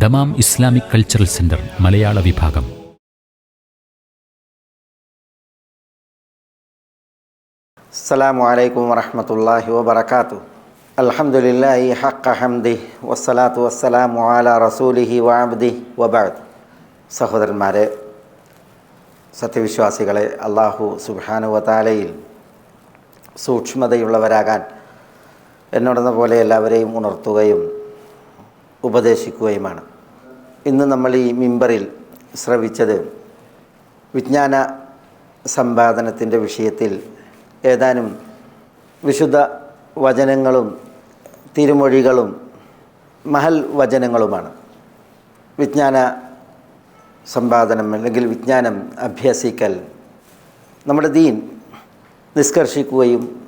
Dammam Islamic cultural centre മലയാള വിഭാഗം. അസ്സാമലൈക്കും അലൈക്കും വാത്തു വബർക്കാത്തു അൽഹംദുലില്ലാഹി ഹഖ ഹംദി വസ്സലാത്തു വസ്സലാമു വാല റസൂലിഹി വാബ്ദി വബാദ് സഹോദരന്മാരെ സത്യവിശ്വാസികളെ അള്ളാഹു സുബാനുവതാലയിൽ സൂക്ഷ്മതയുള്ളവരാകാൻ എന്നോടെന്ന പോലെ എല്ലാവരെയും ഉണർത്തുകയും ഉപദേശിക്കുകയുമാണ്. ഇന്ന് നമ്മൾ ഈ മിമ്പറിൽ ശ്രവിച്ചത് വിജ്ഞാന സമ്പാദനത്തിന്റെ വിഷയത്തിൽ ഏതാനും വിശുദ്ധ വചനങ്ങളും തിരുമൊഴികളും മഹൽ വചനങ്ങളുമാണ്. വിജ്ഞാന സമ്പാദനം അല്ലെങ്കിൽ വിജ്ഞാനം അഭ്യസിക്കൽ നമ്മുടെ ദീൻ നിഷ്കർഷിക്കുകയും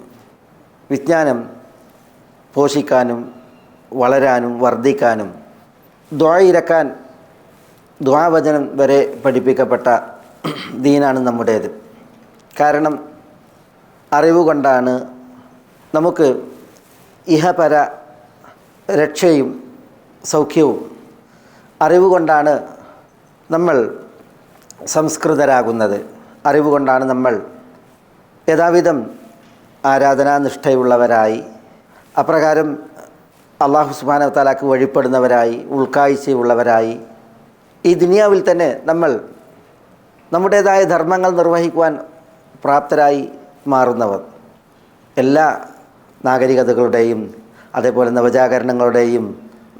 വിജ്ഞാനം പോഷിക്കാനും വളരാനും വർദ്ധിക്കാനും ദ്വായിരക്കാൻ ദ്വാവചനം വരെ പഠിപ്പിക്കപ്പെട്ട ദീനാണ് നമ്മുടേത്. കാരണം അറിവുകൊണ്ടാണ് നമുക്ക് ഇഹപര രക്ഷയും സൗഖ്യവും. അറിവുകൊണ്ടാണ് നമ്മൾ സംസ്കൃതരാകുന്നത്. അറിവുകൊണ്ടാണ് നമ്മൾ യഥാവിധം ആരാധനാനിഷ്ഠയുള്ളവരായി. അപ്രകാരം അള്ളാഹു സുബാന താലാക്ക് വഴിപ്പെടുന്നവരായി ഉൾക്കാഴ്ചയുള്ളവരായി. ഈ ദുനിയാവിൽ തന്നെ നമ്മൾ നമ്മുടേതായ ധർമ്മങ്ങൾ നിർവഹിക്കുവാൻ പ്രാപ്തരായി മാറുന്നവർ. എല്ലാ നാഗരികതകളുടെയും അതേപോലെ നവജാഗരണങ്ങളുടെയും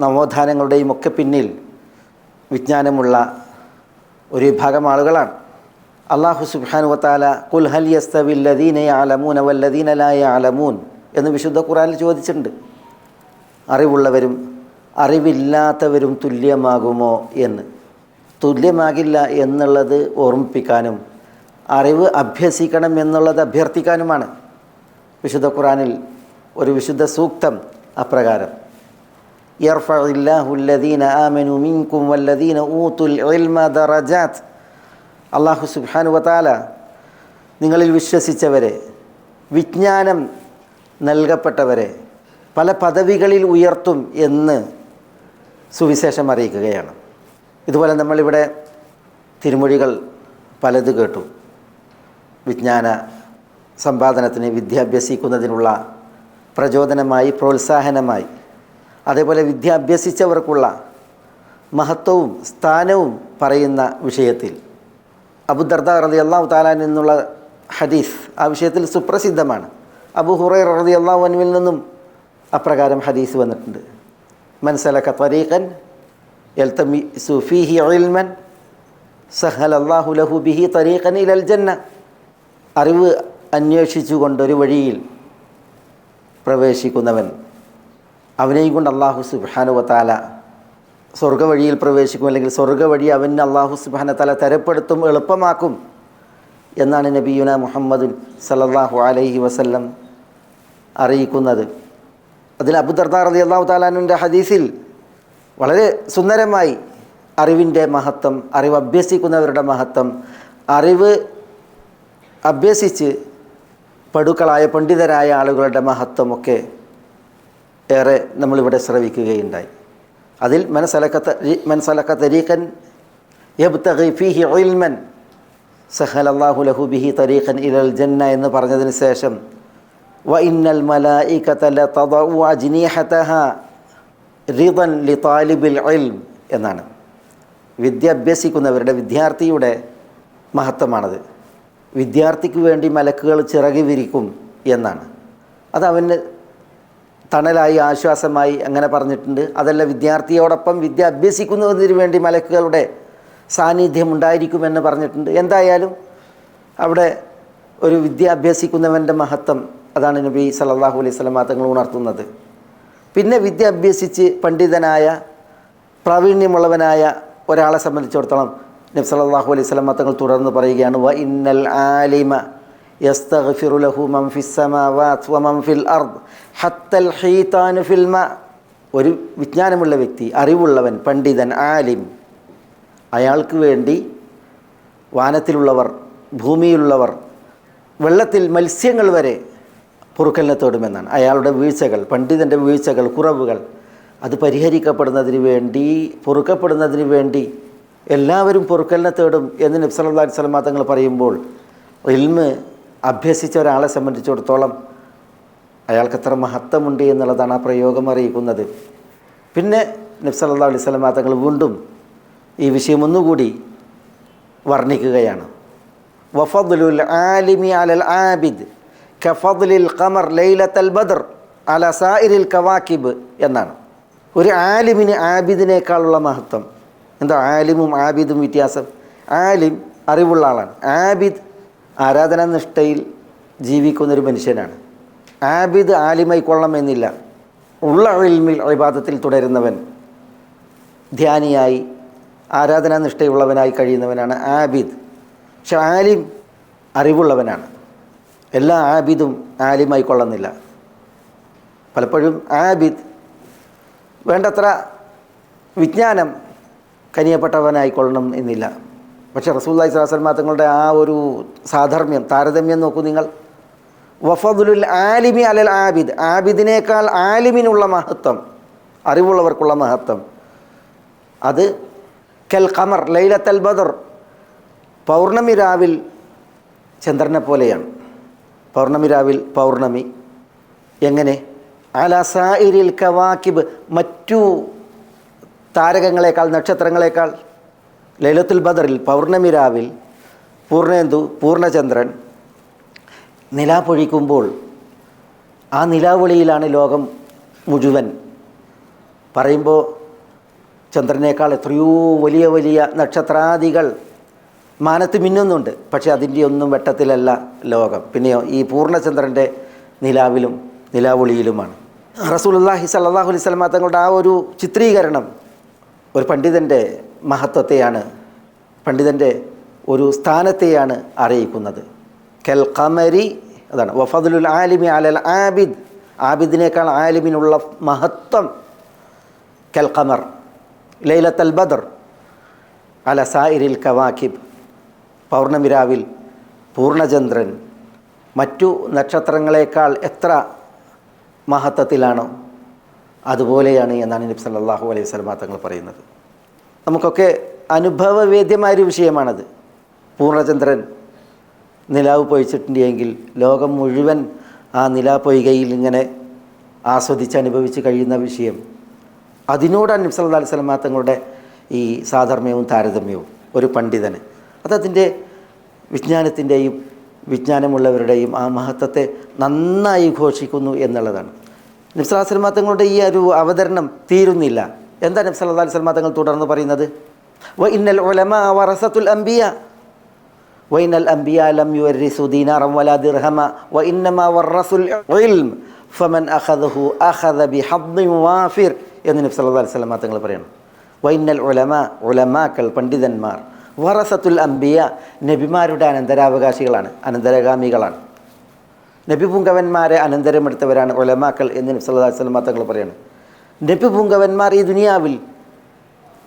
നവോത്ഥാനങ്ങളുടെയും ഒക്കെ പിന്നിൽ വിജ്ഞാനമുള്ള ഒരു വിഭാഗം ആളുകളാണ്. അള്ളാഹു സുബ്ഹാനു വത്താല കുൽ ഹൽ യസ്തവില്ലദീന യഅലമൂന വല്ലദീന ലാ യഅലമൂൻ എന്ന് വിശുദ്ധ ഖുറാനിൽ ചോദിച്ചിട്ടുണ്ട്. അറിവുള്ളവരും അറിവില്ലാത്തവരും തുല്യമാകുമോ എന്ന്. തുല്യമാകില്ല എന്നുള്ളത് ഓർമ്മിപ്പിക്കാനും അറിവ് അഭ്യസിക്കണം എന്നുള്ളത് അഭ്യർത്ഥിക്കാനുമാണ് വിശുദ്ധ ഖുറാനിൽ ഒരു വിശുദ്ധ സൂക്തം അപ്രകാരം. വല്ലദീന ഇൽമ അള്ളാഹു സുബ്ഹാനു വതാല നിങ്ങളിൽ വിശ്വസിച്ചവരെ വിജ്ഞാനം നൽകപ്പെട്ടവരെ പല പദവികളിൽ ഉയർത്തും എന്ന് സുവിശേഷം അറിയിക്കുകയാണ്. ഇതുപോലെ നമ്മളിവിടെ തിരുമൊഴികൾ പലത് കേട്ടു. വിജ്ഞാന സമ്പാദനത്തിന് വിദ്യാഭ്യസിക്കുന്നതിനുള്ള പ്രചോദനമായി പ്രോത്സാഹനമായി അതേപോലെ വിദ്യാഭ്യസിച്ചവർക്കുള്ള മഹത്വവും സ്ഥാനവും പറയുന്ന വിഷയത്തിൽ അബുദർദ റതി അള്ളാഹു താലാൻ നിന്നുള്ള ഹദീസ് ആ വിഷയത്തിൽ സുപ്രസിദ്ധമാണ്. അബു ഹുറൈ റതി അള്ളാഹു അനുവിൽ നിന്നും അപ്രകാരം ഹദീസ് വന്നിട്ടുണ്ട്. മനസ്സലക്ക തരീഖൻ എൽത്തമി സുഫീഹി ഇൽമൻ സഹൽ അള്ളാഹു ലഹു ബിഹി തരീഖൻ ഇലൽ ജന്ന. അറിവ് അന്വേഷിച്ചു കൊണ്ടൊരു വഴിയിൽ പ്രവേശിക്കുന്നവൻ അവനെയും കൊണ്ട് അള്ളാഹു സുബാനുവത്താല സ്വർഗവഴിയിൽ പ്രവേശിക്കും അല്ലെങ്കിൽ സ്വർഗവഴി അവന് അള്ളാഹു സുബാനത്താല തരപ്പെടുത്തും എളുപ്പമാക്കും എന്നാണ് നബിയുന മുഹമ്മദ് സലല്ലാഹു അലൈഹി വസല്ലം അറിയിക്കുന്നത്. അതിൽ അബുദർദാർ അലി അള്ളാഹു താലാനുവിന്റെ ഹദീസിൽ വളരെ സുന്ദരമായി അറിവിന്റെ മഹത്വം അറിവ് അഭ്യസിക്കുന്നവരുടെ മഹത്വം അറിവ് അഭ്യസിച്ച് പടുക്കളായ പണ്ഡിതരായ ആളുകളുടെ മഹത്വമൊക്കെ ഏറെ നമ്മളിവിടെ ശ്രവിക്കുകയുണ്ടായി. അതിൽ മനസ്സലക്ക മനസ്സലക്ക തരീഖൻ യബ്തഗി ഫീഹി ഇൽമൻ സഹൽ അള്ളാഹു ലഹു ബിഹി തരീഖൻ ഇലൽ ജന്ന എന്ന് പറഞ്ഞതിന് ശേഷം വ الملائكة മലായികത ലതദഉ رضا റിദൻ العلم എന്നാണ്. വിദ്യ അഭ്യസിക്കുന്നവരുടെ വിദ്യാർത്ഥിയുടെ മഹത്വമാണത്. വിദ്യാർത്ഥിക്ക് വേണ്ടി മലക്കുകൾ ചിറകി വിരിക്കും എന്നാണ്. അത് അവന് തണലായി ആശ്വാസമായി അങ്ങനെ പറഞ്ഞിട്ടുണ്ട്. അതല്ല വിദ്യാർത്ഥിയോടൊപ്പം വിദ്യ അഭ്യസിക്കുന്നതിന് വേണ്ടി മലക്കുകളുടെ സാന്നിധ്യം ഉണ്ടായിരിക്കുമെന്ന് പറഞ്ഞിട്ടുണ്ട്. എന്തായാലും അവിടെ ഒരു വിദ്യ അഭ്യസിക്കുന്നവന്റെ മഹത്വം അതാണ് നബി സല്ലല്ലാഹു അലൈഹി സ്വലമ തങ്ങൾ ഉണർത്തുന്നത്. പിന്നെ വിദ്യ അഭ്യസിച്ച് പണ്ഡിതനായ പ്രാവീണ്യമുള്ളവനായ ഒരാളെ സംബന്ധിച്ചിടത്തോളം നബി സല്ലല്ലാഹു അലൈഹി സ്വലമ തങ്ങൾ തുടർന്ന് പറയുകയാണ് വ ഇന്നൽ ആലിമ ഒരു വിജ്ഞാനമുള്ള വ്യക്തി അറിവുള്ളവൻ പണ്ഡിതൻ ആലിം അയാൾക്ക് വേണ്ടി വാനത്തിലുള്ളവർ ഭൂമിയിലുള്ളവർ വെള്ളത്തിൽ മത്സ്യങ്ങൾ വരെ പൊറുക്കലിനെ തേടുമെന്നാണ് അയാളുടെ വീഴ്ചകൾ പണ്ഡിതന്റെ വീഴ്ചകൾ കുറവുകൾ അത് പരിഹരിക്കപ്പെടുന്നതിന് വേണ്ടി പൊറുക്കപ്പെടുന്നതിന് വേണ്ടി എല്ലാവരും പൊറുക്കലിനെ തേടും എന്ന് നബ്സല്ലാ സ്വലമാ തങ്ങൾ പറയുമ്പോൾ ഇൽമ് അഭ്യസിച്ച ഒരാളെ സംബന്ധിച്ചിടത്തോളം അയാൾക്ക് എത്ര മഹത്വമുണ്ട് എന്നുള്ളതാണ് ആ പ്രയോഗം അറിയിക്കുന്നത്. പിന്നെ നബ്സല്ലാ അലൈഹി സ്വലമാ തങ്ങൾ വീണ്ടും ഈ വിഷയം ഒന്നുകൂടി വർണിക്കുകയാണ്. വഫദ്ലുൽ ആലിമി അലൽ ആബിദ്. കഫദ്ലിൽ ഖമർ ലൈലത്തൽ ബദർ അല സായിരിൽ കവാക്കിബ് എന്നാണ്. ഒരു ആലിമിന് ആബിദിനേക്കാളുള്ള മഹത്വം. എന്താ ആലിമും ആബിദും വ്യത്യാസം? ആലിം അറിവുള്ള ആളാണ്. ആബിദ് ആരാധനാ നിഷ്ഠയിൽ ജീവിക്കുന്നൊരു മനുഷ്യനാണ്. ആബിദ് ആലിമായി കൊള്ളണമെന്നില്ല. ഉള്ള ഇൽമിൽ ഇബാദത്തിൽ തുടരുന്നവൻ ധ്യാനിയായി ആരാധനാ നിഷ്ഠയുള്ളവനായി കഴിയുന്നവനാണ് ആബിദ്. പക്ഷെ ആലിം അറിവുള്ളവനാണ്. എല്ലാ ആബിദും ആലിമായി കൊള്ളുന്നില്ല പലപ്പോഴും ആബിദ് വേണ്ടത്ര വിജ്ഞാനം കനിയപ്പെട്ടവനായിക്കൊള്ളണം എന്നില്ല. പക്ഷേ റസൂല്ലായി സ്വലാസ്ലമ തങ്ങളുടെ ആ ഒരു സാധർമ്മ്യം താരതമ്യം നോക്കൂ നിങ്ങൾ. വഫദുലുൽ ആലിമി അലൽ ആബിദ്. ആബിദിനേക്കാൾ ആലിമിനുള്ള മഹത്വം അറിവുള്ളവർക്കുള്ള മഹത്വം. അത് കെൽ ഖമർ ലൈലത്തൽ ബദർ പൗർണമി രാവിൽ ചന്ദ്രനെ പോലെയാണ്. പൗർണമി രാവിൽ പൗർണമി. എങ്ങനെ? അലസായിരിൽ കവാക്കിബ് മറ്റു താരകങ്ങളെക്കാൾ നക്ഷത്രങ്ങളെക്കാൾ ലൈലത്തുൽ ബദറിൽ പൗർണമി രാവിൽ പൂർണേന്ദു പൂർണചന്ദ്രൻ നിലാപൊഴിക്കുമ്പോൾ ആ നിലാവൊളിയിലാണ് ലോകം മുഴുവൻ. പറയുമ്പോൾ ചന്ദ്രനേക്കാൾ എത്രയോ വലിയ വലിയ നക്ഷത്രാദികൾ മാനത്ത് മിന്നുന്നുണ്ട്. പക്ഷേ അതിന്റെ ഒന്നും വെട്ടത്തിലല്ല ലോകം. പിന്നെയോ ഈ പൂർണചന്ദ്രന്റെ നിലാവിലും നിലാവൊളിയിലുമാണ്. റസൂലുല്ലാഹി സല്ലാഹു അലൈഹി സ്വലമ തങ്ങളുടെ ആ ഒരു ചിത്രീകരണം ഒരു പണ്ഡിതന്റെ മഹത്വത്തെയാണ് പണ്ഡിതന്റെ ഒരു സ്ഥാനത്തെയാണ് അറിയിക്കുന്നത്. കെൽ കമരി അതാണ് വഫദുൽ ആലിമി അലൽ ആബിദ്. ആബിദിനേക്കാൾ ആലിമിനുള്ള മഹത്വം കെൽ കമർ ലൈലത്തൽ ബദർ അല സായിരിൽ കവാക്കിബ് പൗർണമി രാവിൽ പൂർണചന്ദ്രൻ മറ്റു നക്ഷത്രങ്ങളെക്കാൾ എത്ര മഹത്വത്തിലാണോ അതുപോലെയാണ് എന്നാണ് നബി സല്ലല്ലാഹു അലൈഹി വസല്ലമ തങ്ങൾ പറയുന്നത്. നമുക്കൊക്കെ അനുഭവവേദ്യമായൊരു വിഷയമാണത്. പൂർണചന്ദ്രൻ നിലാവ് പൊയിച്ചിട്ടുണ്ടെങ്കിൽ ലോകം മുഴുവൻ ആ നിലാ പൊയ്കയിൽ ഇങ്ങനെ ആസ്വദിച്ച് അനുഭവിച്ച് കഴിയുന്ന വിഷയം. അതിനോടാണ് നബി സല്ലല്ലാഹു അലൈഹി വസല്ലമ തങ്ങളുടെ ഈ സാധർമ്മ്യവും താരതമ്യവും. ഒരു പണ്ഡിതന് അതതിൻ്റെ വിജ്ഞാനത്തിൻ്റെയും വിജ്ഞാനമുള്ളവരുടെയും ആ മഹത്വത്തെ നന്നായി ഘോഷിക്കുന്നു എന്നുള്ളതാണ് നബ്സലാസ്ലമ തങ്ങളുടെ ഈ ഒരു അവതരണം തീരുന്നില്ല എന്താ നബ്സല്ലാ അലിസ്ലമ തങ്ങൾ തുടർന്ന് പറയുന്നത് വ ഇന്നൽ ഉലമ വറസത്തുൽ അംബിയ وإن الأنبياء لم يورثوا دينارا ولا درهما وإنما ورثوا العلم فمن أخذه أخذ بحظ وافر എന്ന് നബി സല്ലല്ലാഹു അലൈഹി വസല്ലം തങ്ങൾ പറയണം വൈനൽ ഉലമ ഉലമാക്കൾ പണ്ഡിതന്മാർ വറസത്തുൽ അംബിയ നബിമാരുടെ അനന്തരാവകാശികളാണ് അനന്തരഗാമികളാണ്. നബി പുങ്കവന്മാരെ അനന്തരം എടുത്തവരാണ് ഒലമാക്കൾ എന്ന് നബി അലൈഹി വസല്ലം തങ്ങൾ നബി പുങ്കവന്മാർ ഈ ദുനിയാവിൽ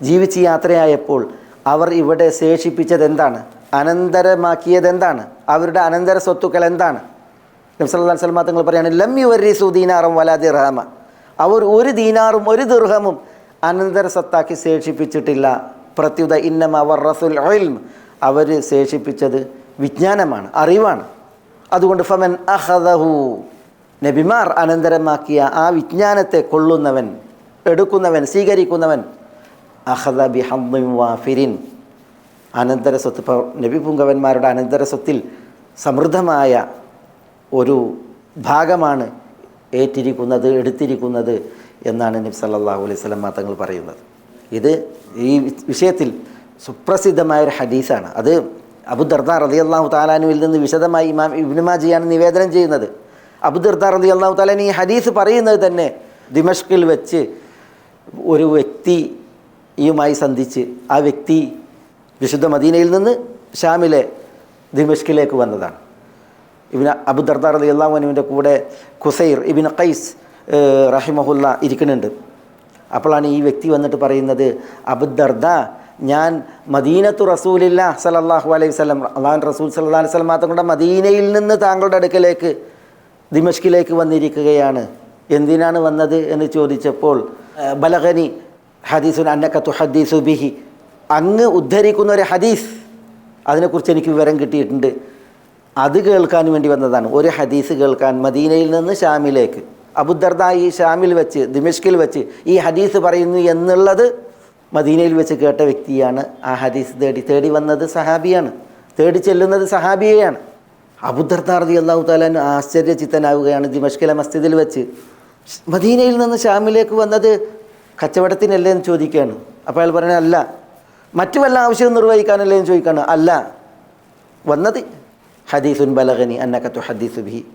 ജീവിച്ച് യാത്രയായപ്പോൾ അവർ ഇവിടെ ശേഷിപ്പിച്ചത് എന്താണ്? അനന്തരമാക്കിയത് എന്താണ്? അവരുടെ അനന്തര സ്വത്തുക്കൾ എന്താണ്? നബ്സല്ലാ സ്വലമ തങ്ങൾ പറയാണ് ലമ്യു വരീസു ദീനാറും വലാ റഹമ അവർ ഒരു ദീനാറും ഒരു ദുർഹമും അനന്തര സ്വത്താക്കി ശേഷിപ്പിച്ചിട്ടില്ല. പ്രത്യുത ഇന്നമ അവർ റസുൽ ഒയിൽം അവർ ശേഷിപ്പിച്ചത് വിജ്ഞാനമാണ് അറിവാണ്. അതുകൊണ്ട് ഫമൻ അഹദഹു. നബിമാർ അനന്തരമാക്കിയ ആ വിജ്ഞാനത്തെ കൊള്ളുന്നവൻ എടുക്കുന്നവൻ സ്വീകരിക്കുന്നവൻ അഹദ ബി ഹമ്മിൻ വാഫിരിൻ. അനന്തര സ്വത്ത് നബി പുങ്കവന്മാരുടെ അനന്തര സ്വത്തിൽ സമൃദ്ധമായ ഒരു ഭാഗമാണ് ഏറ്റിരിക്കുന്നത് എടുത്തിരിക്കുന്നത് എന്നാണ് നബി സല്ലല്ലാഹു അലൈഹി വസല്ലം തങ്ങൾ പറയുന്നത്. ഇത് ഈ വിഷയത്തിൽ സുപ്രസിദ്ധമായ ഒരു ഹദീസാണ്. അത് അബുദർദ റതി അള്ളാഹു താലാനുവിൽ നിന്ന് വിശദമായി ഇമാം ഇബ്നുമാജിയാണ് നിവേദനം ചെയ്യുന്നത്. അബുദർദ റതി അള്ളാഹു താലാൻ ഈ ഹദീസ് പറയുന്നത് തന്നെ ദിമഷ്കിൽ വെച്ച് ഒരു വ്യക്തിയുമായി സന്ധിച്ച് ആ വ്യക്തി വിശുദ്ധ മദീനയിൽ നിന്ന് ഷാമിലെ ദിമഷ്കിലേക്ക് വന്നതാണ്. ഇബിന് അബുദർദാർ അലി അള്ളാഹുനുവിന്റെ കൂടെ ഖുസൈർ ഇബിൻ ഖൈസ് റഹിമഹുല്ല ഇരിക്കുന്നുണ്ട്. അപ്പോഴാണ് ഈ വ്യക്തി വന്നിട്ട് പറയുന്നത് അബുദർദ ഞാൻ മദീനത്തു റസൂലില്ല സലല്ലാഹു അലൈഹി വസല്ലം അള്ളാഹു റസൂൽ സല്ലാ അലൈഹി സ്വലം കൊണ്ട് മദീനയിൽ നിന്ന് താങ്കളുടെ അടുക്കലേക്ക് ദിമഷ്കിലേക്ക് വന്നിരിക്കുകയാണ്. എന്തിനാണ് വന്നത്? എന്ന് ചോദിച്ചപ്പോൾ ബലഹനി ഹദീസുൻ അന്നക്കത്തു ഹദീസു ബിഹി. അങ്ങ് ഉദ്ധരിക്കുന്ന ഒരു ഹദീസ് അതിനെക്കുറിച്ച് എനിക്ക് വിവരം കിട്ടിയിട്ടുണ്ട്. അത് കേൾക്കാൻ വേണ്ടി വന്നതാണ്. ഒരു ഹദീസ് കേൾക്കാൻ മദീനയിൽ നിന്ന് ഷാമിലേക്ക്. അബുദർദ ഈ ഷാമിൽ വെച്ച് ദിമിഷ്കിൽ വെച്ച് ഈ ഹദീസ് പറയുന്നു എന്നുള്ളത് മദീനയിൽ വെച്ച് കേട്ട വ്യക്തിയാണ്. ആ ഹദീസ് തേടി തേടി വന്നത് സഹാബിയാണ്. തേടി ചെല്ലുന്നത് സഹാബിയെയാണ്. അബുദർദാർദി അള്ളാഹു താലാൻ ആശ്ചര്യചിത്തനാവുകയാണ് ദിമഷ്കിലെ മസ്ജിദിൽ വെച്ച്. മദീനയിൽ നിന്ന് ഷാമിലേക്ക് വന്നത് കച്ചവടത്തിനല്ലേ എന്ന് ചോദിക്കുകയാണ്. അപ്പോൾ അയാൾ പറയണ അല്ല. മറ്റു വല്ല ആവശ്യവും നിർവഹിക്കാനല്ലേ എന്ന് ചോദിക്കുകയാണ്. അല്ല. വന്നത് ഹദീസുൻ ബലഗനി അന്നക്കത്തു ഹദീസ് ബി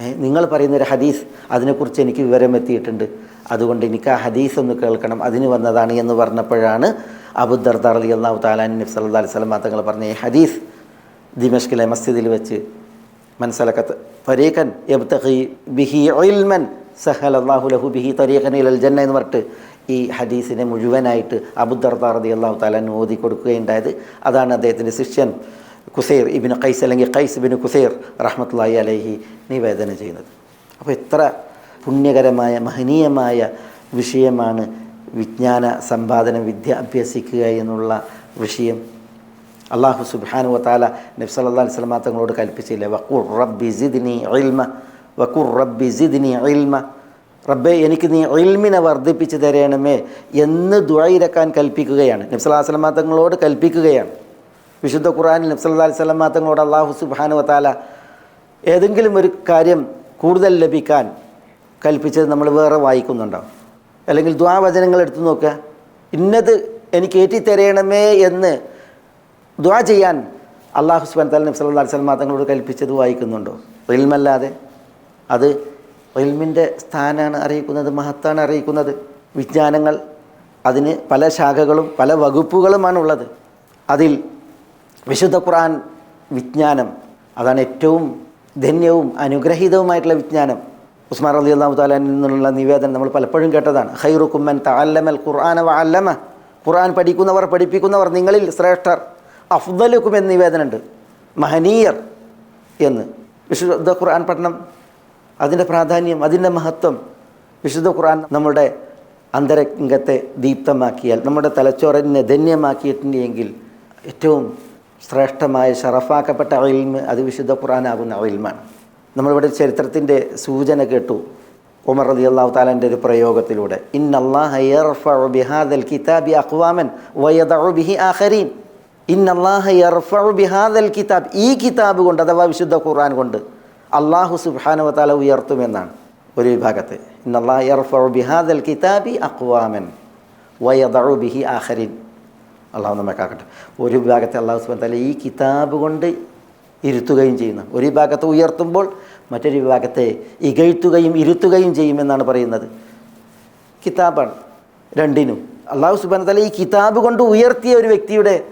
നിങ്ങൾ പറയുന്നൊരു ഹദീസ് അതിനെക്കുറിച്ച് എനിക്ക് വിവരം എത്തിയിട്ടുണ്ട് അതുകൊണ്ട് എനിക്ക് ആ ഹദീസ് ഒന്ന് കേൾക്കണം. അതിന് വന്നതാണ് എന്ന് പറഞ്ഞപ്പോഴാണ് അബുദർദാർ അലി അള്ളാഹു താലാൻ നബി അല്ലാ അലൈഹി സ്വലം തങ്ങൾ പറഞ്ഞ ഈ ഹദീസ് ദിമഷ്കിലെ മസ്ജിദിൽ വെച്ച് മനസ്സിലക്കത്ത് ഫരീഖൻ യബ്തഖി ബിഹി ഇൽമൻ സഹൽ അള്ളാഹു ലഹു ബിഹി തരീഖൻ ഇലൽ ജന്ന എന്ന് പറഞ്ഞിട്ട് ഈ ഹദീസിനെ മുഴുവനായിട്ട് അബുദർദാർ റതി അള്ളാഹു താലാൻ ഓതി കൊടുക്കുകയുണ്ടായത്. അതാണ് അദ്ദേഹത്തിന്റെ ശിഷ്യൻ. കുസൈർ ഇബിന് ഖൈസ് അല്ലെങ്കിൽ ഖൈസ് ഇബിന് കുസൈർ റഹ്മത്തുള്ളാഹി അലൈഹി നിവേദനം ചെയ്യുന്നത്. അപ്പോൾ എത്ര പുണ്യകരമായ മഹനീയമായ വിഷയമാണ് വിജ്ഞാന സമ്പാദനം വിദ്യ അഭ്യസിക്കുക എന്നുള്ള വിഷയം. അള്ളാഹു സുബാനു വാല നബി സല്ലല്ലാഹു അലൈഹി വസല്ലം തങ്ങളോട് കൽപ്പിച്ചില്ലേ? വക്കൂർ റബ്ബി ജിദ്നി ഇൽമ വക്കൂർ റബ്ബി ജിദ്നി ഇൽമ. റബ്ബെ എനിക്ക് നീ ഇൽമിനെ വർദ്ധിപ്പിച്ച് തരണമേ എന്ന് ദുഴയിരക്കാൻ കൽപ്പിക്കുകയാണ്. നബി സല്ലല്ലാഹു അലൈഹി വസല്ലം തങ്ങളോട് കൽപ്പിക്കുകയാണ്. വിശുദ്ധ ഖുറാനിൽ അലൈഹി വസല്ലം തങ്ങളോട് അള്ളാഹു സുബാനു വത്താല ഏതെങ്കിലും ഒരു കാര്യം കൂടുതൽ ലഭിക്കാൻ കൽപ്പിച്ചത് നമ്മൾ വേറെ വായിക്കുന്നുണ്ടോ അല്ലെങ്കിൽ ദ്വാവചനങ്ങൾ എടുത്തു നോക്കുക. ഇന്നത് എനിക്ക് ഏറ്റിത്തരയണമേ എന്ന് ദ്വാ ചെയ്യാൻ അള്ളാഹു സുബാൻ തല നബ്സ് അല്ലാ വസല്ലം തങ്ങളോട് കൽപ്പിച്ചത് വായിക്കുന്നുണ്ടോ? റിൽമല്ലാതെ അത് റിൽമിന്റെ സ്ഥാനമാണ് അറിയിക്കുന്നത് മഹത്താണ് അറിയിക്കുന്നത്. വിജ്ഞാനങ്ങൾ അതിന് പല ശാഖകളും പല വകുപ്പുകളുമാണുള്ളത്. അതിൽ വിശുദ്ധ ഖുർആൻ വിജ്ഞാനം അതാണ് ഏറ്റവും ധന്യവും അനുഗ്രഹീതവുമായിട്ടുള്ള വിജ്ഞാനം. ഉസ്മാൻ അലി അള്ളാഹു താലാനിൽ നിന്നുള്ള നിവേദനം നമ്മൾ പലപ്പോഴും കേട്ടതാണ്. ഹൈറുക്കുമ്മൻ തഅല്ലമൽ ഖുർആൻ വാലമ ഖുർആൻ പഠിക്കുന്നവർ പഠിപ്പിക്കുന്നവർ നിങ്ങളിൽ ശ്രേഷ്ഠർ. അഫ്ദലുക്കും എന്ന് നിവേദനമുണ്ട്. മഹനീയർ എന്ന്. വിശുദ്ധ ഖുർആൻ പഠനം അതിന്റെ പ്രാധാന്യം അതിന്റെ മഹത്വം വിശുദ്ധ ഖുർആൻ നമ്മുടെ അന്തരംഗത്തെ ദീപ്തമാക്കിയാൽ നമ്മുടെ തലച്ചോറിനെ ധന്യമാക്കിയിട്ടുണ്ടെങ്കിൽ ഏറ്റവും ശ്രേഷ്ഠമായ ഷറഫാക്കപ്പെട്ട അയിൽമ് അത് വിശുദ്ധ ഖുറാനാകുന്ന അയിൽമാണ് നമ്മളിവിടെ ചരിത്രത്തിന്റെ സൂചന കേട്ടു. ഉമർ റതി അള്ളാഹു താലാന്റെ ഒരു പ്രയോഗത്തിലൂടെ. കിതാബി ഈ കിതാബ് കൊണ്ട് അഥവാ വിശുദ്ധ ഖുർആൻ കൊണ്ട് അള്ളാഹു സുബ്ഹാനഹു വതആല ഉയർത്തുമെന്നാണ് ഒരു വിഭാഗത്തെ. ഇന്നല്ലാഹ ബിഹാദൽ കിതാബി അഖ്വാമൻ വയദഉ ബിഹി ആഖരീൻ. അള്ളാഹു നമ്മെ കാക്കട്ടെ. ഒരു വിഭാഗത്തെ അള്ളാഹു സുബാൻ തല ഈ കിതാബ് കൊണ്ട് ഇരുത്തുകയും ചെയ്യുന്ന. ഒരു വിഭാഗത്തെ ഉയർത്തുമ്പോൾ മറ്റൊരു വിഭാഗത്തെ ഇകഴ്ത്തുകയും ഇരുത്തുകയും ചെയ്യുമെന്നാണ് പറയുന്നത്. കിതാബാണ്. രണ്ടിനും. അള്ളാഹു സുബാൻ തല ഈ കിതാബ് കൊണ്ട് ഉയർത്തിയ ഒരു വ്യക്തിയുടെ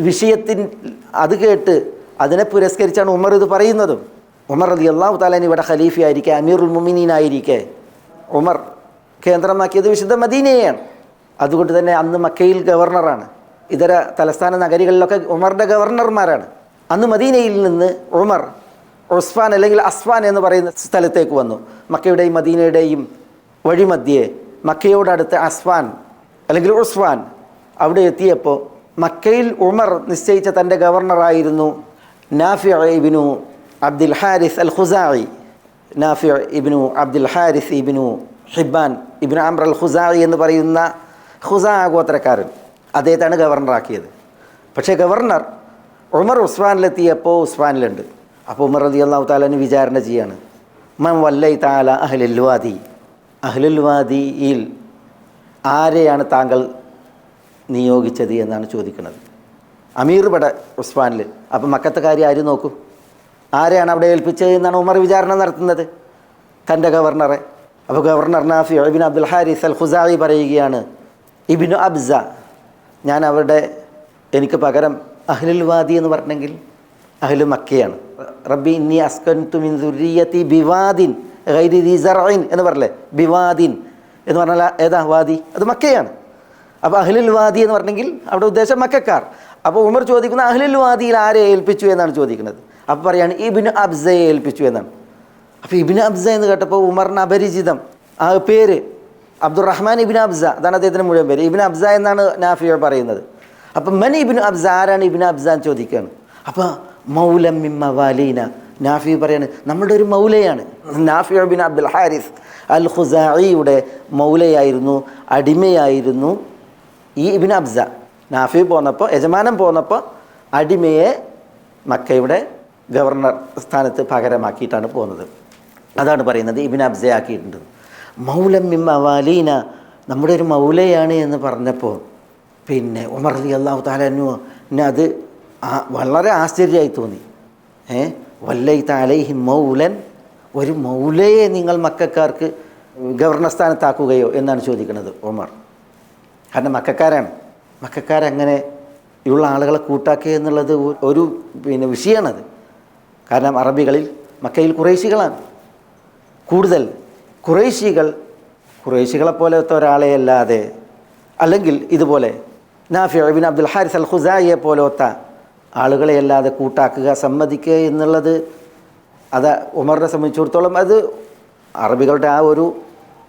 വിഷയത്തിൻ അത് കേട്ട് അതിനെ പുരസ്കരിച്ചാണ് ഉമർ ഇത് പറയുന്നതും. ഉമർ അലി അള്ളാഹു താലാൻ ഇവിടെ ഖലീഫയായിരിക്കെ അമീറുൽ മുമിനീനായിരിക്കെ ഉമർ കേന്ദ്രമാക്കിയത് വിശുദ്ധ മദീനയെയാണ്. അതുകൊണ്ട് തന്നെ അന്ന് മക്കയിൽ ഗവർണറാണ്. ഇതര തലസ്ഥാന നഗരികളിലൊക്കെ ഉമറിന്റെ ഗവർണർമാരാണ്. അന്ന് മദീനയിൽ നിന്ന് ഉമർ ഉസ്ഫാൻ അല്ലെങ്കിൽ അസ്ഫാൻ എന്ന് പറയുന്ന സ്ഥലത്തേക്ക് വന്നു. മക്കയുടെയും മദീനയുടെയും വഴിമധ്യേ മക്കയോടടുത്ത് അസ്ഫാൻ അല്ലെങ്കിൽ ഉസ്ഫാൻ അവിടെ എത്തിയപ്പോൾ മക്കയിൽ ഉമർ നിശ്ചയിച്ച തന്റെ ഗവർണറായിരുന്നു നാഫി ഇബിനു അബ്ദുൽ ഹാരിസ് അൽ ഖുസായി നാഫി ഇബിനു അബ്ദുൽ ഹാരിസ് ഇബിനു ഹിബാൻ ഇബിൻ അമ്ര അൽ ഖുസായി എന്ന് പറയുന്ന ഖുസാ ഗോത്രക്കാരൻ അദ്ദേഹത്താണ് ഗവർണറാക്കിയത്. പക്ഷേ ഗവർണർ ഉമർ ഉസ്മാനിലെത്തിയപ്പോൾ ഉസ്മാനിലുണ്ട്. അപ്പോൾ ഉമർ റതി അള്ളാഹു താലാന് വിചാരണ ചെയ്യാണ്. മം വല്ലൈ താല അഹ്ലുൽ വാദി. അഹ്ലുൽ വാദിയിൽ ആരെയാണ് താങ്കൾ നിയോഗിച്ചത് എന്നാണ് ചോദിക്കുന്നത്. അമീർ പട ഉസ്മാനിൽ അപ്പം മക്കത്തെ കാര്യം ആര് നോക്കും? ആരെയാണ് അവിടെ ഏൽപ്പിച്ചത് എന്നാണ് ഉമർ വിചാരണ നടത്തുന്നത്? തന്റെ ഗവർണറെ. അപ്പോൾ governor Nafi Abin Abdul Haris al Khuzai പറയുകയാണ് ഇബിനു അബ്സ ഞാൻ അവരുടെ എനിക്ക് പകരം അഹ്ലുൽ വാദി എന്ന് പറഞ്ഞെങ്കിൽ അഹ്ലു മക്കയാണ്. റബ്ബി ഇന്നി അസ്കൻ മിൻ ദുരിയത്തി ബിവാദിൻ ഗൈരി ദി സറഇൻ എന്ന് പറഞ്ഞല്ലേ? ബിവാദിൻ എന്ന് പറഞ്ഞാൽ ഏതാ വാദി? അത് മക്കയാണ്. അപ്പോൾ അഹ്ലുൽ വാദി എന്ന് പറഞ്ഞെങ്കിൽ അവിടെ ഉദ്ദേശം മക്കാർ. അപ്പോൾ ഉമർ ചോദിക്കുന്ന അഹ്ലുൽ വാദിയിൽ ആരെ ഏൽപ്പിച്ചു എന്നാണ് ചോദിക്കുന്നത്. അപ്പോൾ പറയാണ് ഇബിന് അബ്സയെ ഏൽപ്പിച്ചു എന്നാണ്. അപ്പോൾ ഇബിന് അബ്സ എന്ന് കേട്ടപ്പോൾ ഉമറിന് അപരിചിതം. ആ പേര് അബ്ദുറഹ്മാൻ ഇബിൻ അബ്സ അതാണ് അദ്ദേഹത്തിന് മുഴുവൻ പേര്. ഇബിൻ അബ്സ എന്നാണ് നാഫിയ പറയുന്നത്. അപ്പം മൻ ഇബിൻ അബ്സ ആരാണ് ഇബിൻ അബ്സ എന്ന് ചോദിക്കുകയാണ്. അപ്പോൾ മൗലം മവാലീന. വാലീന നാഫി പറയാണ് നമ്മുടെ ഒരു മൗലയാണ്. നാഫിയ ബിൻ അബ്ദുൽ ഹാരിസ് അൽ ഖുസായിയുടെ മൗലയായിരുന്നു അടിമയായിരുന്നു ഈ ഇബിൻ അബ്സ. നാഫി പോന്നപ്പോൾ യജമാനം പോന്നപ്പോൾ അടിമയെ മക്കയുടെ ഗവർണർ സ്ഥാനത്ത് പകരമാക്കിയിട്ടാണ് പോകുന്നത് അതാണ് പറയുന്നത് ഇബിൻ അബ്സെ ആക്കിയിട്ടുണ്ട് മൗലം മിം അവാലീന നമ്മുടെ ഒരു മൗലയാണ് എന്ന് പറഞ്ഞപ്പോൾ പിന്നെ ഉമർ അലി അള്ളാഹു താലു എന്നെ അത് വളരെ ആശ്ചര്യമായി തോന്നി. ഏ? വല്ലൈ താലൈഹി മൗലൻ. ഒരു മൗലയെ നിങ്ങൾ മക്കാർക്ക് ഗവർണർ സ്ഥാനത്താക്കുകയോ എന്നാണ് ചോദിക്കുന്നത് ഉമർ. കാരണം മക്കാരാണ് മക്കാരങ്ങനെ ഉള്ള ആളുകളെ കൂട്ടാക്കുക എന്നുള്ളത് ഒരു പിന്നെ വിഷയമാണത്. കാരണം അറബികളിൽ മക്കയിൽ കുറേശികളാണ്. കൂടുതൽ കുറേശികൾ കുറേശികളെ പോലത്തെ ഒരാളെ അല്ലാതെ അല്ലെങ്കിൽ ഇതുപോലെ നാഫിബിൻ അബ്ദുൽ ഹാരിസ് അൽ ഖുസായിയെ പോലത്തെ ആളുകളെ അല്ലാതെ കൂട്ടാക്കുക സമ്മതിക്കുക എന്നുള്ളത് അത് ഉമറിനെ സംബന്ധിച്ചിടത്തോളം അത് അറബികളുടെ ആ ഒരു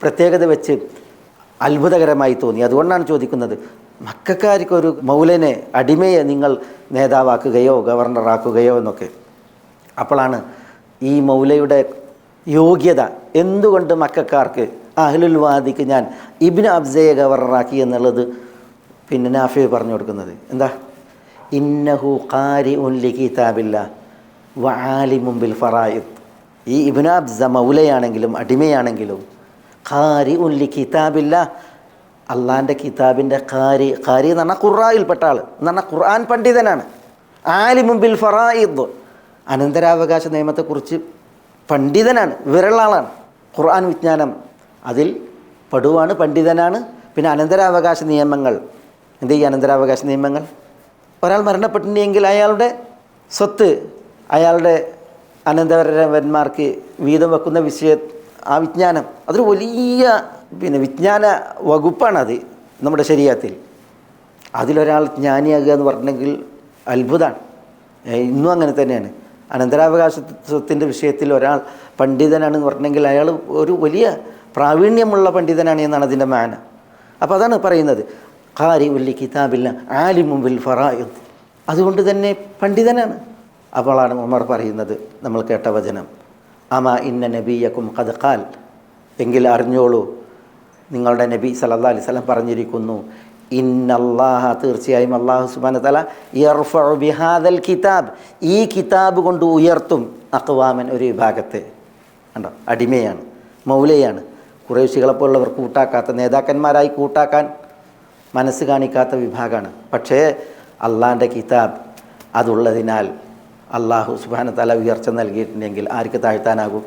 പ്രത്യേകത വെച്ച് അത്ഭുതകരമായി തോന്നി. അതുകൊണ്ടാണ് ചോദിക്കുന്നത് മക്കാർക്കൊരു മൗലനെ അടിമയെ നിങ്ങൾ നേതാവാക്കുകയോ ഗവർണറാക്കുകയോ എന്നൊക്കെ. അപ്പോഴാണ് ഈ മൗലയുടെ യോഗ്യത എന്തുകൊണ്ട് മക്കാർക്ക് അഹ്ലുൽ വാദിക്ക് ഞാൻ ഇബിന് അബ്സയെ ഗവർണറാക്കി എന്നുള്ളത് പിന്നെ നാഫി പറഞ്ഞു കൊടുക്കുന്നത്. എന്താ? ഇന്നഹു കാരി ഉൻലി കിതാബില്ല വാലി മുമ്പിൽ ഫറായിദ്. ഈ ഇബിന് അബ്സ മൗലയാണെങ്കിലും അടിമയാണെങ്കിലും കാരി ഉൻലി കിതാബില്ല അള്ളാന്റെ കിതാബിന്റെ കാരി കാരി എന്ന് പറഞ്ഞാൽ ഖുറായിൽപ്പെട്ട ആൾ എന്ന് പറഞ്ഞാൽ ഖുർആൻ പണ്ഡിതനാണ്. ആലി മുമ്പിൽ ഫറായിദ്. അനന്തരാവകാശ നിയമത്തെക്കുറിച്ച് പണ്ഡിതനാണ് വിരളാളാണ്. ഖുർആൻ വിജ്ഞാനം അതിൽ പടുവാണ് പണ്ഡിതനാണ്. പിന്നെ അനന്തരാവകാശ നിയമങ്ങൾ. എന്ത് ഈ അനന്തരാവകാശ നിയമങ്ങൾ? ഒരാൾ മരണപ്പെട്ടിട്ടുണ്ടെങ്കിൽ അയാളുടെ സ്വത്ത് അയാളുടെ അനന്തരവന്മാർക്ക് വീതം വെക്കുന്ന വിഷയ ആ വിജ്ഞാനം. അതൊരു വലിയ പിന്നെ വിജ്ഞാന വകുപ്പാണത് നമ്മുടെ ശരീരത്തിൽ. അതിലൊരാൾ ജ്ഞാനിയാകുക എന്ന് പറഞ്ഞെങ്കിൽ അത്ഭുതമാണ് ഇന്നും അങ്ങനെ തന്നെയാണ്. അനന്തരാവകാശത്തിന്റെ വിഷയത്തിൽ ഒരാൾ പണ്ഡിതനാണെന്ന് പറഞ്ഞെങ്കിൽ അയാൾ ഒരു വലിയ പ്രാവീണ്യമുള്ള പണ്ഡിതനാണ് എന്നാണ് അതിന്റെ മാന. അപ്പോൾ അതാണ് പറയുന്നത്. ഖാരി ഉല്ലി കിതാബില്ല ആലിമും മുമ്പിൽ ഫറായിദ്. അതുകൊണ്ട് തന്നെ പണ്ഡിതനാണ്. അപ്പോളാണ് ഉമർ പറയുന്നത് നമ്മൾ കേട്ട വചനം. അമ ഇന്ന നബിയക്കും കഥക്കാൽ എങ്കിൽ അറിഞ്ഞോളൂ നിങ്ങളുടെ നബി സല്ലാ അലൈഹി വസല്ലം പറഞ്ഞിരിക്കുന്നു ഇന്നല്ലാഹ തീർച്ചയായും അള്ളാഹു സുബാന തല യർഫഉ ബിഹാദൽ കിതാബ്. ഈ കിതാബ് കൊണ്ട് ഉയർത്തും അക്വാമൻ ഒരു വിഭാഗത്തെ. കണ്ടോ? അടിമയാണ് മൗലയാണ്. കുറേശികളെപ്പോലുള്ളവർ കൂട്ടാക്കാത്ത നേതാക്കന്മാരായി കൂട്ടാക്കാൻ മനസ്സ് കാണിക്കാത്ത വിഭാഗമാണ്. പക്ഷേ അള്ളാന്റെ കിതാബ് അതുള്ളതിനാൽ അള്ളാഹു സുബാന തല ഉയർച്ച നൽകിയിട്ടുണ്ടെങ്കിൽ ആർക്ക് താഴ്ത്താനാകും?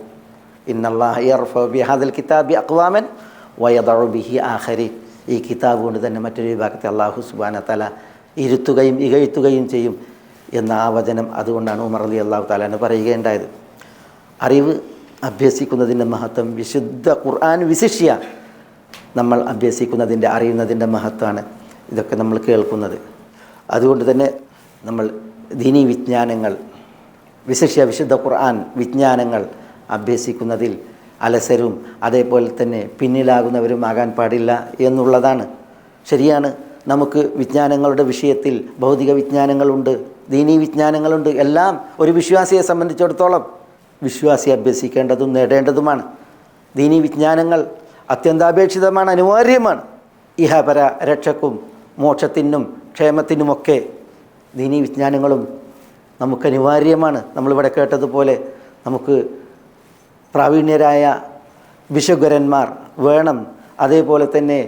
ഇന്നല്ലാഹ യർഫു ബിഹാദൽ കിതാബ് അക്വാമൻ വയദഉ ബിഹി ആഖരി. ഈ കിതാബ് കൊണ്ട് തന്നെ മറ്റൊരു വിഭാഗത്തെ അള്ളാഹു സുബാന തല ഇരുത്തുകയും ഇകഴ്ത്തുകയും ചെയ്യും എന്ന ആ വചനം അതുകൊണ്ടാണ് ഉമർ അലി അള്ളാഹു താലാന് പറയുകയുണ്ടായത്. അറിവ് അഭ്യസിക്കുന്നതിന്റെ മഹത്വം വിശുദ്ധ ഖുർആൻ വിശിഷ്യ നമ്മൾ അഭ്യസിക്കുന്നതിന്റെ അറിയുന്നതിന്റെ മഹത്വമാണ് ഇതൊക്കെ നമ്മൾ കേൾക്കുന്നത്. അതുകൊണ്ട് തന്നെ നമ്മൾ ദീനി വിജ്ഞാനങ്ങൾ വിശിഷ്യ വിശുദ്ധ ഖുർആൻ വിജ്ഞാനങ്ങൾ അഭ്യസിക്കുന്നതിൽ അലസരും അതേപോലെ തന്നെ പിന്നിലാകുന്നവരും ആകാൻ പാടില്ല എന്നുള്ളതാണ്. ശരിയാണ്. നമുക്ക് വിജ്ഞാനങ്ങളുടെ വിഷയത്തിൽ ഭൗതിക വിജ്ഞാനങ്ങളുണ്ട് ദീനീ വിജ്ഞാനങ്ങളുണ്ട് എല്ലാം ഒരു വിശ്വാസിയെ സംബന്ധിച്ചിടത്തോളം വിശ്വാസി അഭ്യസിക്കേണ്ടതും നേടേണ്ടതുമാണ്. ദീനീ വിജ്ഞാനങ്ങൾ അത്യന്താപേക്ഷിതമാണ് അനിവാര്യമാണ്. ഇഹപര രക്ഷക്കും മോക്ഷത്തിനും ക്ഷേമത്തിനുമൊക്കെ ദീനീ വിജ്ഞാനങ്ങളും നമുക്ക് അനിവാര്യമാണ് നമ്മളിവിടെ കേട്ടതുപോലെ നമുക്ക് പ്രാവീണ്യരായ വിശ്വഗുരന്മാർ വേണം. അതേപോലെ തന്നെ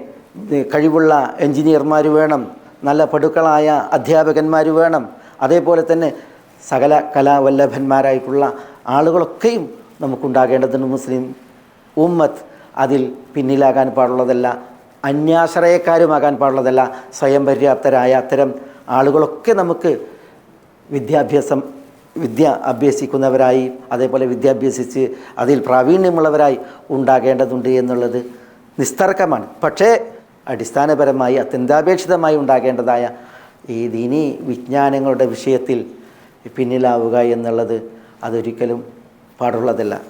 കഴിവുള്ള എൻജിനീയർമാർ വേണം. നല്ല പടുക്കളായ അധ്യാപകന്മാർ വേണം. അതേപോലെ തന്നെ സകല കലാവല്ലഭന്മാരായിട്ടുള്ള ആളുകളൊക്കെയും നമുക്കുണ്ടാകേണ്ടതുണ്ട് മുസ്ലിം ഉമ്മത്ത്. അതിൽ പിന്നിലാകാൻ പാടുള്ളതല്ല അന്യാശ്രയക്കാരുമാകാൻ പാടുള്ളതല്ല സ്വയം പര്യാപ്തരായ അത്തരം ആളുകളൊക്കെ നമുക്ക് വിദ്യാഭ്യാസം വിദ്യ അഭ്യസിക്കുന്നവരായി അതേപോലെ വിദ്യ അഭ്യസിച്ച് അതിൽ പ്രാവീണ്യമുള്ളവരായി ഉണ്ടാകേണ്ടതുണ്ട് എന്നുള്ളത് നിസ്തർക്കമാണ്. പക്ഷേ അടിസ്ഥാനപരമായി അത്യന്താപേക്ഷിതമായി ഉണ്ടാകേണ്ടതായ ഈ ദീനി വിജ്ഞാനങ്ങളുടെ വിഷയത്തിൽ പിന്നിലാവുക എന്നുള്ളത് അതൊരിക്കലും പാടുള്ളതല്ല.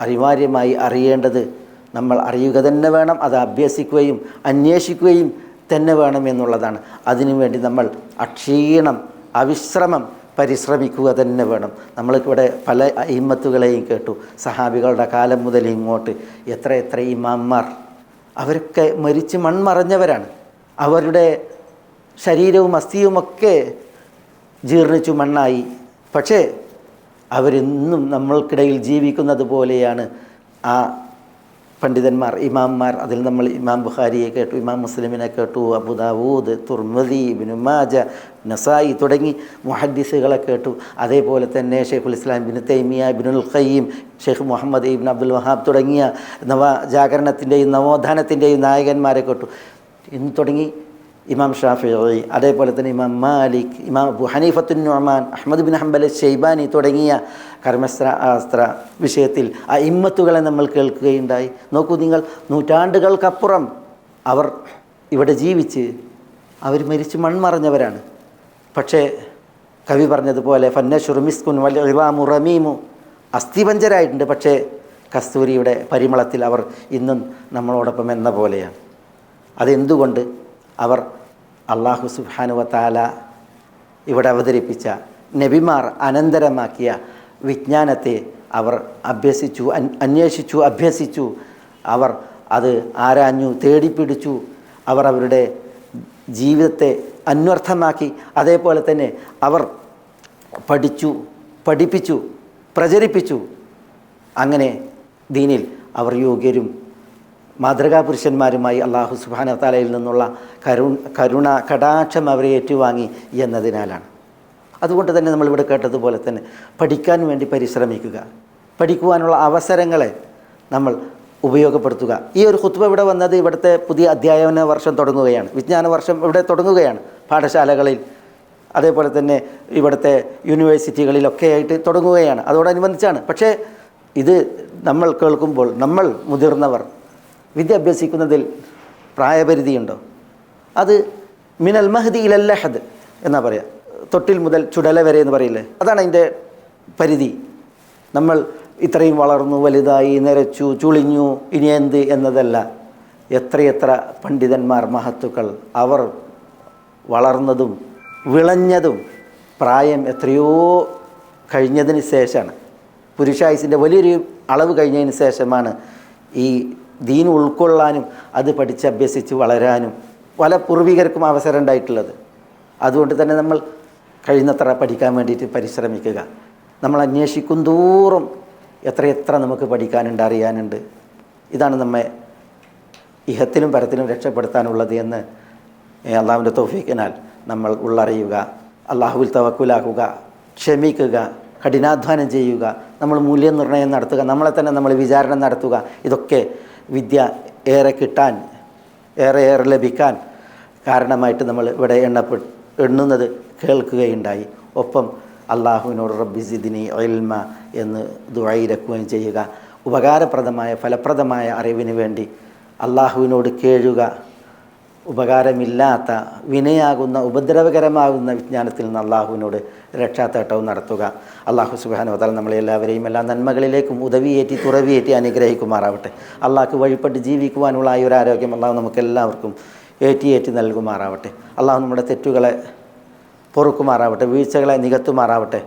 അനിവാര്യമായി അറിയേണ്ടത് നമ്മൾ അറിയുക തന്നെ വേണം അത് അഭ്യസിക്കുകയും അന്വേഷിക്കുകയും തന്നെ വേണം എന്നുള്ളതാണ്. അതിനുവേണ്ടി നമ്മൾ അക്ഷീണം അവിശ്രമം പരിശ്രമിക്കുക തന്നെ വേണം. നമ്മൾക്കിവിടെ പല ഇമ്മത്തുകളെയും കേട്ടു. സഹാബികളുടെ കാലം മുതൽ ഇങ്ങോട്ട്. എത്ര എത്ര ഇമാന്മാർ അവരൊക്കെ മരിച്ച് മൺമറഞ്ഞവരാണ്. അവരുടെ ശരീരവും അസ്ഥിയുമൊക്കെ ജീർണിച്ചു മണ്ണായി. പക്ഷേ അവരെന്നും നമ്മൾക്കിടയിൽ ജീവിക്കുന്നത് പോലെയാണ് ആ പണ്ഡിതന്മാർ ഇമാംമാർ അതിൽ നമ്മൾ ഇമാം ബുഖാരിയെ കേട്ടു ഇമാം മുസ്ലിമിനെ കേട്ടു അബുദാവൂദ് തുർമദി ബിനുമാജ നസായി തുടങ്ങി മുഹദ്ദിസുകളെ കേട്ടു. അതേപോലെ തന്നെ ഷെയ്ഖുൽ Islam bin Taymiyyah ബിനുൽ Qayyim Sheikh Muhammad ibn Abdul Wahhab തുടങ്ങിയ നവ നവജാഗരണത്തിന്റെയും നവോത്ഥാനത്തിന്റെയും നായകന്മാരെ കേട്ടു. ഇന്ന് തുടങ്ങി ഇമാം ഷാഫി അതേപോലെ തന്നെ ഇമാം മാലിക് ഇമാം Abu ഹനീഫത്തുൻ Numan Ahmad bin Hanbal Shaybani തുടങ്ങിയ കർമ്മസ്ത്ര ആസ്ത്ര വിഷയത്തിൽ ആ ഇമ്മത്തുകളെ നമ്മൾ കേൾക്കുകയുണ്ടായി. നോക്കൂ നിങ്ങൾ നൂറ്റാണ്ടുകൾക്കപ്പുറം അവർ ഇവിടെ ജീവിച്ച് അവർ മരിച്ച് മൺമറഞ്ഞവരാണ്. പക്ഷേ കവി പറഞ്ഞതുപോലെ ഫന്ന മിസ്കുൻ വൽ ഇറാമു റമീമു അസ്ഥിപഞ്ചരായിട്ടുണ്ട്. പക്ഷേ കസ്തൂരിയുടെ പരിമളത്തിൽ അവർ ഇന്നും നമ്മളോടൊപ്പം എന്ന പോലെയാണ്. അതെന്തുകൊണ്ട്? അവർ അള്ളാഹു സുബാനുവ താല ഇവിടെ അവതരിപ്പിച്ച നബിമാർ അനന്തരമാക്കിയ വിജ്ഞാനത്തെ അവർ അഭ്യസിച്ചു അന്വേഷിച്ചു അഭ്യസിച്ചു. അവർ അത് ആരാഞ്ഞു തേടിപ്പിടിച്ചു. അവർ അവരുടെ ജീവിതത്തെ അന്വർത്ഥമാക്കി. അതേപോലെ തന്നെ അവർ പഠിച്ചു പഠിപ്പിച്ചു പ്രചരിപ്പിച്ചു. അങ്ങനെ ദീനിൽ അവർ യോഗ്യരും മാതൃകാ പുരുഷന്മാരുമായി അള്ളാഹു സുബാന താലയിൽ നിന്നുള്ള കരു കരുണ കടാക്ഷം അവരെ ഏറ്റുവാങ്ങി എന്നതിനാലാണ്. അതുകൊണ്ട് തന്നെ നമ്മളിവിടെ കേട്ടതുപോലെ തന്നെ പഠിക്കാൻ വേണ്ടി പരിശ്രമിക്കുക. പഠിക്കുവാനുള്ള അവസരങ്ങളെ നമ്മൾ ഉപയോഗപ്പെടുത്തുക. ഈ ഒരു ഹുത്വ ഇവിടെ വന്നത് ഇവിടുത്തെ പുതിയ അധ്യായന വർഷം തുടങ്ങുകയാണ്. വിജ്ഞാന വർഷം ഇവിടെ തുടങ്ങുകയാണ്. പാഠശാലകളിൽ അതേപോലെ തന്നെ ഇവിടുത്തെ യൂണിവേഴ്സിറ്റികളിലൊക്കെ ആയിട്ട് തുടങ്ങുകയാണ്. അതോടനുബന്ധിച്ചാണ്. പക്ഷേ ഇത് നമ്മൾ കേൾക്കുമ്പോൾ നമ്മൾ മുതിർന്നവർ വിദ്യ അഭ്യസിക്കുന്നതിൽ പ്രായപരിധിയുണ്ടോ? അത് മിനൽ മഹദി ഇലല്ലഹദ് എന്നാ പറയുക തൊട്ടിൽ മുതൽ ചുടല വരെ എന്ന് പറയില്ലേ? അതാണ് അതിന്റെ പരിധി. നമ്മൾ ഇത്രയും വളർന്നു വലുതായി നിരച്ചു ചുളിഞ്ഞു ഇനി എന്ത് എന്നതല്ല. എത്രയെത്ര പണ്ഡിതന്മാർ മഹത്തുക്കൾ അവർ വളർന്നതും വിളഞ്ഞതും പ്രായം എത്രയോ കഴിഞ്ഞതിന് ശേഷമാണ്. പുരുഷായുസിന്റെ വലിയൊരു അളവ് കഴിഞ്ഞതിന് ശേഷമാണ് ഈ ദീൻ ഉൾക്കൊള്ളാനും അത് പഠിച്ച് അഭ്യസിച്ച് വളരാനും പല പൂർവികർക്കും അവസരം ഉണ്ടായിട്ടുള്ളത്. അതുകൊണ്ട് തന്നെ നമ്മൾ കഴിയുന്നത്ര പഠിക്കാൻ വേണ്ടിയിട്ട് പരിശ്രമിക്കുക. നമ്മൾ അന്വേഷിക്കും തോറും എത്രയെത്ര നമുക്ക് പഠിക്കാനുണ്ട് അറിയാനുണ്ട്. ഇതാണ് നമ്മെ ഇഹത്തിലും പരത്തിലും രക്ഷപ്പെടുത്താനുള്ളത് എന്ന് അള്ളാഹുവിന്റെ തോഫീക്കിനാൽ നമ്മൾ ഉള്ളറിയുക അള്ളാഹുവിൽ തവക്കുലാക്കുക ക്ഷമിക്കുക കഠിനാധ്വാനം ചെയ്യുക നമ്മൾ മൂല്യനിർണയം നടത്തുക നമ്മളെ തന്നെ നമ്മൾ വിചാരണ നടത്തുക. ഇതൊക്കെ വിദ്യ ഏറെ കിട്ടാൻ ഏറെ ഏറെ ലഭിക്കാൻ കാരണമായിട്ട് നമ്മൾ ഇവിടെ എണ്ണപ്പെ എണ്ണുന്നത് കേൾക്കുകയുണ്ടായി. ഒപ്പം അള്ളാഹുവിനോട് റബ്ബിസിദിനി ഒൽമ എന്ന് ദുഴയിരക്കുകയും ചെയ്യുക. ഉപകാരപ്രദമായ ഫലപ്രദമായ അറിവിന് വേണ്ടി അള്ളാഹുവിനോട് കേഴുക. ഉപകാരമില്ലാത്ത വിനയാകുന്ന ഉപദ്രവകരമാകുന്ന വിജ്ഞാനത്തിൽ നിന്ന് അള്ളാഹുവിനോട് രക്ഷാത്തേട്ടവും നടത്തുക. അള്ളാഹു നമ്മളെ എല്ലാവരെയും എല്ലാ നന്മകളിലേക്കും ഉദവിയേറ്റി തുറവിയേറ്റി അനുഗ്രഹിക്കുമാറാവട്ടെ. അള്ളാഹ്ക്ക് വഴിപ്പെട്ട് ജീവിക്കുവാനുള്ള ആ ഒരു ആരോഗ്യം അള്ളാഹു നമുക്കെല്ലാവർക്കും ഏറ്റിയേറ്റി നൽകുമാറാവട്ടെ. അള്ളാഹു നമ്മുടെ തെറ്റുകളെ പൊറുക്കുമാറാവട്ടെ വീഴ്ചകളെ നികത്തുമാറാവട്ടെ.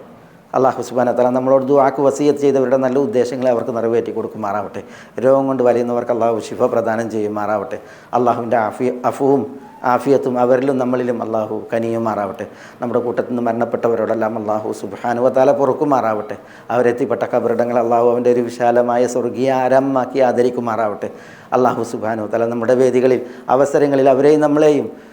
അള്ളാഹു സുബാന തല നമ്മളോട് ദുവാക്ക് വസീയത്ത് ചെയ്തവരുടെ നല്ല ഉദ്ദേശങ്ങളെ അവർക്ക് നിറവേറ്റി കൊടുക്കുമാറാവട്ടെ. രോഗം കൊണ്ട് വലിയുന്നവർക്ക് അള്ളാഹു ശിഫ പ്രദാനം ചെയ്യുമാറാവട്ടെ. അള്ളാഹുവിന്റെ ആഫിയ അഫുവും ആഫിയത്തും അവരിലും നമ്മളിലും അള്ളാഹു കനിയുമാറാവട്ടെ. നമ്മുടെ കൂട്ടത്തിൽ നിന്ന് മരണപ്പെട്ടവരോടെല്ലാം അള്ളാഹു സുബാനുവ തല പൊറുക്കുമാറാവട്ടെ. അവരെത്തിപ്പെട്ട കബറിടങ്ങൾ അള്ളാഹു അവന്റെ ഒരു വിശാലമായ സ്വർഗീയ ആരംഭമാക്കി ആദരിക്കുമാറാവട്ടെ. അള്ളാഹു സുബാനു തല നമ്മുടെ വേദികളിൽ അവസരങ്ങളിൽ അവരെയും നമ്മളെയും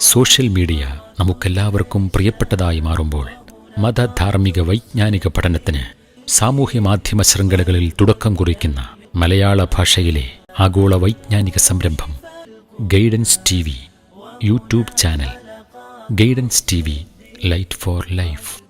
Social media നമുക്കെല്ലാവർക്കും പ്രിയപ്പെട്ടതായി മാറുമ്പോൾ മതധാർമ്മിക വൈജ്ഞാനിക പഠനത്തിന് സാമൂഹ്യ മാധ്യമ ശൃംഖലകളിൽ തുടക്കം കുറിക്കുന്ന മലയാള ഭാഷയിലെ ആഗോള വൈജ്ഞാനിക സംരംഭം guidance T V YouTube channel guidance T V light for life.